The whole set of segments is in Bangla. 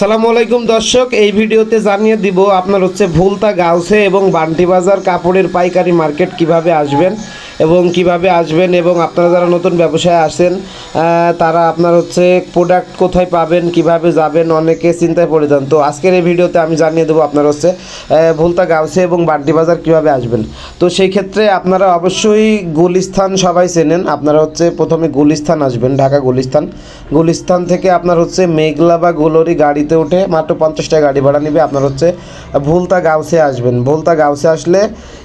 আসসালামু আলাইকুম দর্শক, এই ভিডিওতে জানিয়ে দিব আপনার হচ্ছে ভুলতা গাউসে এবং বান্টি বাজার কাপড়ের পাইকারি মার্কেট কীভাবে আসবেন। এবং কীভাবে আসবেন এবং আপনারা যারা নতুন ব্যবসায় আসেন তারা আপনার হচ্ছে প্রোডাক্ট কোথায় পাবেন, কীভাবে যাবেন, অনেকে চিন্তায় পড়ে যান। তো আজকের এই ভিডিওতে আমি জানিয়ে দেবো আপনার হচ্ছে ভুলতা গাউসে এবং বান্টি বাজার কীভাবে আসবেন। তো সেই ক্ষেত্রে আপনারা অবশ্যই গুলিস্থান সবাই চেনেন। আপনারা হচ্ছে প্রথমে গুলিস্থান আসবেন, ঢাকা গুলিস্থান। গুলিস্থান থেকে আপনার হচ্ছে মেঘলা বা গোলরি গাড়িতে উঠে মাত্র পঞ্চাশ টাকা গাড়ি ভাড়া নেবে। আপনার হচ্ছে ভুলতা গাউসে আসবেন। ভুলতা গাউসে আসলে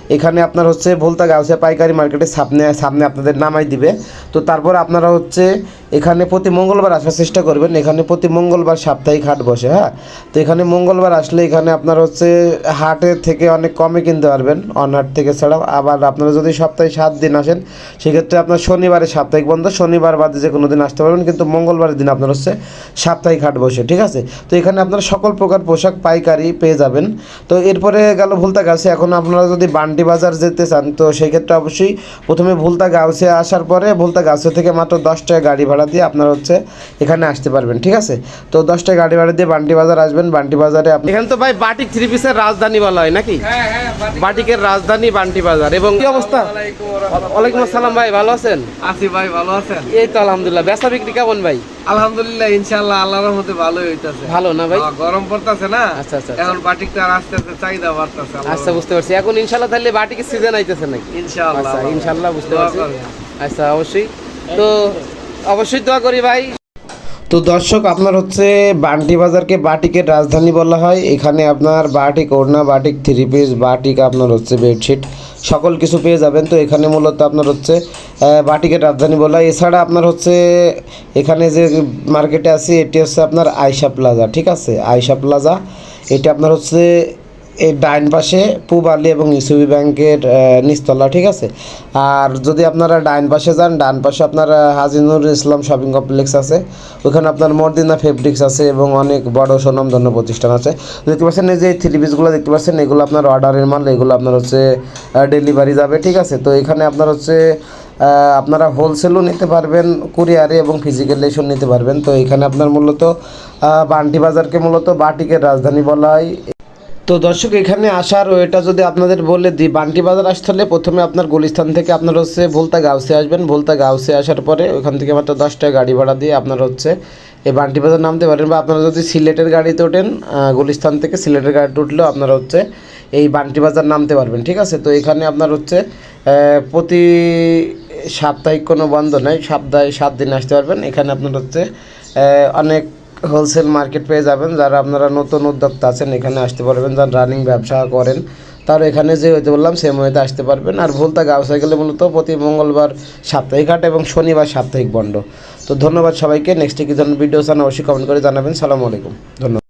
এখানে আপনার হচ্ছে ভোলতা গাউসিয়া পাইকারি মার্কেটের সামনে সামনে আপনাদের নামাই দিবে। তো তারপর আপনারা হচ্ছে এখানে প্রতি মঙ্গলবার আসার চেষ্টা করবেন। এখানে প্রতি মঙ্গলবার সাপ্তাহিক হাট বসে হ্যাঁ? তো এখানে মঙ্গলবার আসলে এখানে আপনার হচ্ছে হাটের থেকে অনেক কমে কিনতে পারবেন। অনহাট থেকে ছাড়াও আবার আপনারা যদি সপ্তাহে সাত দিন আসেন, সেক্ষেত্রে আপনার শনিবারে সাপ্তাহিক বন্ধ, শনিবার বাদে যে কোনো দিন আসতে পারবেন, কিন্তু মঙ্গলবারের দিন আপনার হচ্ছে সাপ্তাহিক হাট বসে, ঠিক আছে? তো এখানে আপনারা সকল প্রকার পোশাক পাইকারি পেয়ে যাবেন। তো এরপরে গেল ভুলতা গাছে এখন আপনারা যদি বান্টি বাজার যেতে চান, তো সেই ক্ষেত্রে অবশ্যই প্রথমে ভুলতা গাছে আসার পরে ভুলতা গাছে থেকে মাত্র দশ টাকা গাড়ি ভাড়া দিয়ে আপনার হচ্ছে এখানে আসতে পারবেন ঠিক আছে? তো দশ টাকা গাড়ি ভাড়া দিয়ে বান্টি বাজার আসবেন বান্টি বাজারে আপনি এখানে তো ভাই বাটিক থ্রি পিসের রাজধানী বলা হয় নাকি? হ্যাঁ হ্যাঁ বাটি- বাটিকের রাজধানী বান্টি বাজার। এবং কি অবস্থা? ওয়ালাইকুম আসসালাম ভাই ভালো আছেন? আছি ভাই ভালো আছেন? এই তো আলহামদুলিল্লাহ। বেচা বিক্রি কেমন ভাই? আলহামদুলিল্লাহ ইনশাআল্লাহ আল্লাহর রহমতে ভালোই হইতাছে। ভালো না ভাই? গরম পড়তাছে না? আচ্ছা, আচ্ছা, এখন বাটিকটা আর আস্তে আস্তে চাহিদা বাড়তাছে আচ্ছা বুঝতে পারছি। এখন ইনশাল্লাহ তাহলে বাটিকের সিজন আইতেছে নাকি? ইনশাআল্লাহ আচ্ছা ইনশাল্লাহ বুঝতে পারছি। আচ্ছা অবশ্যই। তো অবশ্যই দোয়া করি ভাই। তো দর্শক, আপনার হচ্ছে বান্টি বাজারকে বাটিকের রাজধানী বলা হয়। এখানে আপনার বাটিক ওড়না, বাটিক থ্রি পিস বাটিক আপনার হচ্ছে বেডশিট সকল কিছু পেয়ে যাবেন। তো এখানে মূলত আপনার হচ্ছে বাটিকের রাজধানী বলা হয়। এছাড়া আপনার হচ্ছে, এখানে যে মার্কেটে আছে, এটি হচ্ছে আপনার আয়সা প্লাজা ঠিক আছে? আয়সা প্লাজা এটা আপনার হচ্ছে এই ডাইন পাশে পূব আলী এবং ইসুবি ব্যাংকের আহ, নিচতলা ঠিক আছে? আর যদি আপনারা ডাইন পাশে যান ডান পাশে আপনার হাজিনুর ইসলাম শপিং কমপ্লেক্স আছে। ওখানে আপনার মর্দিনা ফেব্রিক্স আছে এবং অনেক বড় সুনামধন্য প্রতিষ্ঠান আছে। দেখতে পাচ্ছেন এই যে থ্রি পিসগুলো দেখতে পাচ্ছেন এগুলো আপনার অর্ডারের মাল এগুলো আপনার হচ্ছে ডেলিভারি যাবে ঠিক আছে? তো এখানে আপনার হচ্ছে আপনারা হোলসেলও নিতে পারবেন কুরিয়ারে এবং ফিজিক্যাল এসেও নিতে পারবেন। তো এখানে আপনার মূলত বান্টি বাজারকে মূলত বাটিকের রাজধানী বলা হয়। তো দর্শক, এখানে আসার ওইটা যদি আপনাদের বলে দিই, বান্টি বাজার আসতে হলে প্রথমে আপনার গুলিস্তান থেকে আপনার হচ্ছে ভুলতা গাউসে আসবেন। ভোলতা গাউসে আসার পরে ওখান থেকে মাত্র দশ টাকা গাড়ি ভাড়া দিয়ে আপনার হচ্ছে এই বান্টি বাজার নামতে পারেন বা আপনারা যদি সিলেটের গাড়িতে ওঠেন গুলিস্তান থেকে সিলেটের গাড়িতে উঠলেও আপনারা হচ্ছে এই বান্টি বাজার নামতে পারবেন, ঠিক আছে? তো এখানে আপনার হচ্ছে প্রতি সাপ্তাহিক কোনো বন্ধ নেই, সপ্তাহে সাত দিন আসতে পারবেন। এখানে আপনার হচ্ছে অনেক হোলসেল মার্কেট পেয়ে যাবেন। যারা আপনারা নতুন উদ্যোক্তা আছেন, এখানে আসতে পারবেন, যারা রানিং ব্যবসা করেন, তার এখানে যে হইতে বললাম সেম হইতে আসতে পারবেন। আর ভুলতা গাউসাই গেলে মূলত প্রতি মঙ্গলবার সাপ্তাহিক হাট এবং শনিবার সাপ্তাহিক বন্ড। তো ধন্যবাদ সবাইকে। নেক্সটে কি ধরনের ভিডিও চান অবশ্যই কমেন্ট করে জানাবেন। সালাম আলাইকুম। ধন্যবাদ।